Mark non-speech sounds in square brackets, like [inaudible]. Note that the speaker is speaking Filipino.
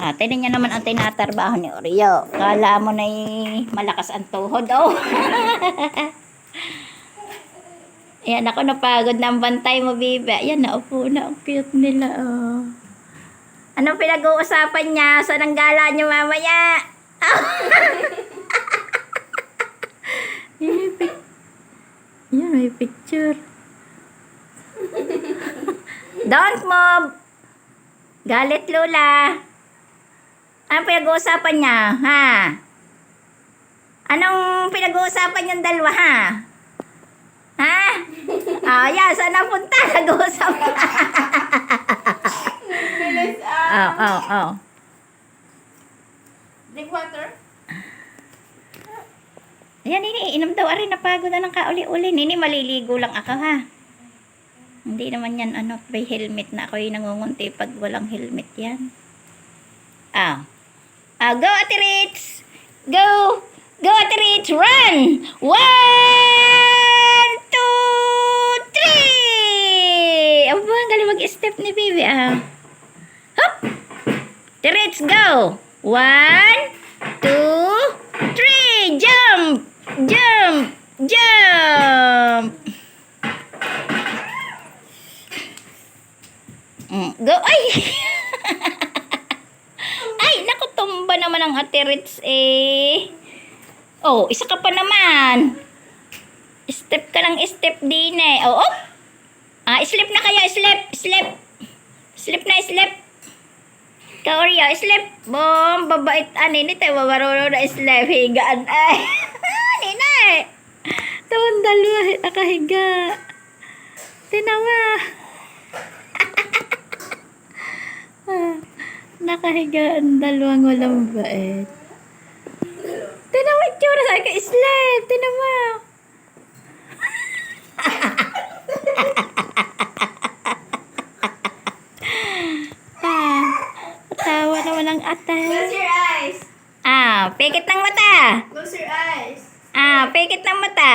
Ah, tinan niya naman ang tinatrabaho ni Oreo. Kala mo na malakas ang tuhod, oh. [laughs] Ayan, ako napagod na ang bantay mo, bibi. Ayan, naupo na. Ang cute nila, oh. Anong pinag-uusapan niya? Saan ang gala niyo mamaya? [laughs] Yan, may pic- Yan, may picture. Don't move! Galit, Lola. Anong pinag-uusapan niya, ha? Anong pinag-uusapan niyong dalawa, ha? Ha? [laughs] Ah, yan, saan napunta? [laughs] Nag-uusap na. Bilis ah. [laughs] Oh, oh, oh. Drink water. Ayan, Nini, inom daw rin. Napagod na ng kauli-uli. Nini, maliligo lang ako, ha? Hindi naman yan, ano, may helmet na ako yung nangungunti pag walang helmet yan. Ah. Ah, go, Ate Ritz! Go! Go, Ate Ritz! Run! One, two, three! Aba, ang galing mag-step ni Bibi, ah. Hop! Ate Ritz, go! One, two, three! Jump! Jump! Jump! Mm, go! Ay, [laughs] tumba naman ang Ate eh. Oh, isa ka pa naman. Step ka ng step din eh. Oh, oh. Ah, slip na kaya, slip, slip. Slip na, slip. Kaorya, slip. Bom, babait. Ah, nini tayo, mamarunong na slip. Higaan. Ay, [laughs] ninay. Tawang dalawa, nakahiga. Tinawa. Ah, nakahiga ang dalawang walang bait. Tinawa itsura sa akin, slip. Tinawa. Ah, tawa naman ang atay. Close your eyes. Ah, pikit ng mata. Close your eyes. Ah, pikit ng mata.